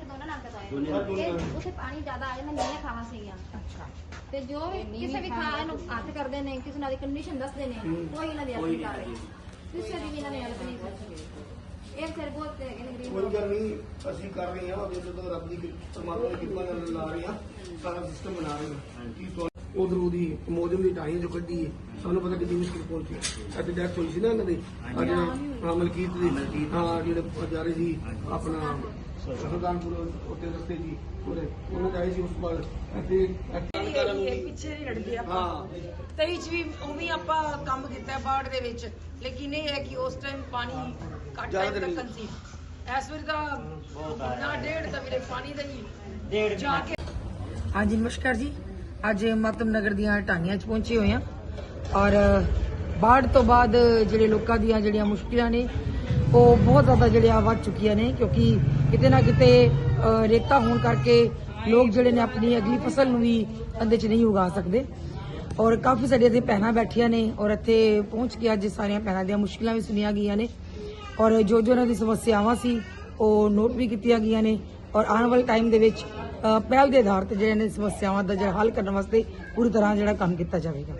ਪਾਣੀ ਦੋਨਾਂ ਨਾਲ ਕਰਾਇਆ। ਇਹ ਉਸੇ ਪਾਣੀ ਜ਼ਿਆਦਾ ਆਇਆ ਮੈਂ ਨੀਵੇਂ ਖਾਵਾਂ ਸੀਗੀਆਂ। ਤੇ ਜੋ ਵੀ ਕਿਸੇ ਵੀ ਥਾਂ ਇਹਨੂੰ ਹੱਥ ਕਰਦੇ ਨੇ ਕਿਸੇ ਨਾਲ ਦੀ ਕੰਡੀਸ਼ਨ ਦੱਸਦੇ ਨੇ ਕੋਈ ਇਹਨਾਂ ਦੀ ਨਹੀਂ ਕਰ ਰਹੀ ਕਿਸੇ ਦੀ ਵੀ ਇਹਨਾਂ ਨੇ ਹੈਲਪ ਨਹੀਂ ਕਰਦੀ। ਇਹ ਸਿਰ ਬਹੁਤ ਨੇ ਗਰੀਬ ਕੋਈ। ਗੱਲ ਨਹੀਂ ਅਸੀਂ ਕਰ ਰਹੇ ਹਾਂ ਜਦੋਂ ਤੱਕ ਰੱਬ ਦੀ ਕਿਰਪਾ- ਪਰਮਾਤਮਾ ਦੀ ਕਿਰਪਾ ਨਾਲ ਲਾ ਰਹੇ ਹਾਂ ਸਾਰਾ ਸਿਸਟਮ ਬਣਾ ਰਹੇ ਹਾਂ। ਉਧਰੋਂ ਦੀ ਮੌਜਮ ਦੀ ਟਾਈਆਂ ਜੋ ਕੱਢੀ ਹੈ। ਸਾਨੂੰ ਪਤਾ ਕਿੰਨੀ ਮੁਸ਼ਕਿਲ ਪਹੁੰਚੀ ਅੱਜ ਡੈਥ ਹੋਈ ਸੀ ਨਾ ਇਹਨਾਂ ਦੀ। ਅੱਜ ਹਾਂ ਮਲਕੀਤ ਦੀ। ਹਾਂ ਜਿਹੜੇ ਜਾ ਰਹੇ ਸੀ ਆਪਣਾ ਸਰਦਾਰਪੁਰ ਉੱਤੇ ਰਸਤੇ ਜੀ ਉਹਦੇ ਉਹਨੇ ਜਾਈ ਸੀ ਉਸ ਪਰ ਇੱਥੇ ਪਿੱਛੇ ਨਹੀਂ ਲੜਦੇ ਆਪਾਂ। ਹਾਂ। 23 ਚ ਵੀ ਉਵੇਂ ਆਪਾਂ ਕੰਮ ਕੀਤਾ ਬਾੜ ਦੇ ਵਿੱਚ। ਲੇਕਿਨ ਇਹ ਹੈ ਕਿ ਉਸ ਟਾਈਮ ਪਾਣੀ ਘੱਟ ਟਾਈਮ। ਤੱਕ ਸੀ। ਇਸ ਵਾਰ ਤਾਂ ਨਾ ਡੇਢ ਤਾਂ ਵੀਰੇ ਪਾਣੀ ਦਾ ਹੀ ਜਾ ਕੇ। ਹਾਂਜੀ ਨਮਸਕਾਰ ਜੀ। ਅੱਜ ਮਾਤਮ ਨਗਰ ਦੀਆਂ ਢਾਣੀਆਂ 'ਚ ਪਹੁੰਚੇ ਹੋਏ ਹਾਂ। ਔਰ ਬਾੜ ਤੋਂ ਬਾਅਦ ਜਿਹੜੇ ਲੋਕਾਂ ਦੀਆਂ ਜਿਹੜੀਆਂ ਮੁਸ਼ਕਿਲਾਂ ਨੇ, ਉਹ ਬਹੁਤ ਜ਼ਿਆਦਾ ਜਿਹੜੇ ਆ ਵੱਧ ਚੁੱਕੀਆਂ ਨੇ, ਕਿਉਂਕਿ ਕਿਤੇ ਨਾ ਕਿਤੇ ਰੇਤਾ ਹੋਣ ਕਰਕੇ ਲੋਕ ਜਿਹੜੇ ਨੇ ਆਪਣੀ ਅਗਲੀ ਫਸਲ ਨੂੰ ਵੀ ਅੰਦੇ 'ਚ ਨਹੀਂ ਉਗਾ ਸਕਦੇ। ਔਰ ਕਾਫੀ ਸਾਡੀਆਂ ਇੱਥੇ ਭੈਣਾਂ ਬੈਠੀਆਂ ਨੇ, ਔਰ ਇੱਥੇ ਪਹੁੰਚ ਕੇ ਅੱਜ ਸਾਰੀਆਂ ਭੈਣਾਂ ਦੀਆਂ ਮੁਸ਼ਕਿਲਾਂ ਵੀ ਸੁਣੀਆਂ ਗਈਆਂ ਨੇ। ਔਰ ਜੋ ਜੋ ਉਹਨਾਂ ਦੀ ਸਮੱਸਿਆਵਾਂ ਸੀ, ਉਹ ਨੋਟ ਵੀ ਕੀਤੀਆਂ ਗਈਆਂ ਨੇ। ਔਰ ਆਉਣ ਵਾਲੇ ਟਾਈਮ ਦੇ ਵਿੱਚ ਪਹਿਲ ਦੇ ਆਧਾਰ ਤੇ ਜਿਹੜੇ ਨੇ ਸਮੱਸਿਆਵਾਂ ਦਾ ਜਿਹੜਾ ਹੱਲ ਕਰਨ ਵਾਸਤੇ ਪੂਰੀ ਤਰ੍ਹਾਂ ਜਿਹੜਾ ਕੰਮ ਕੀਤਾ ਜਾਵੇਗਾ।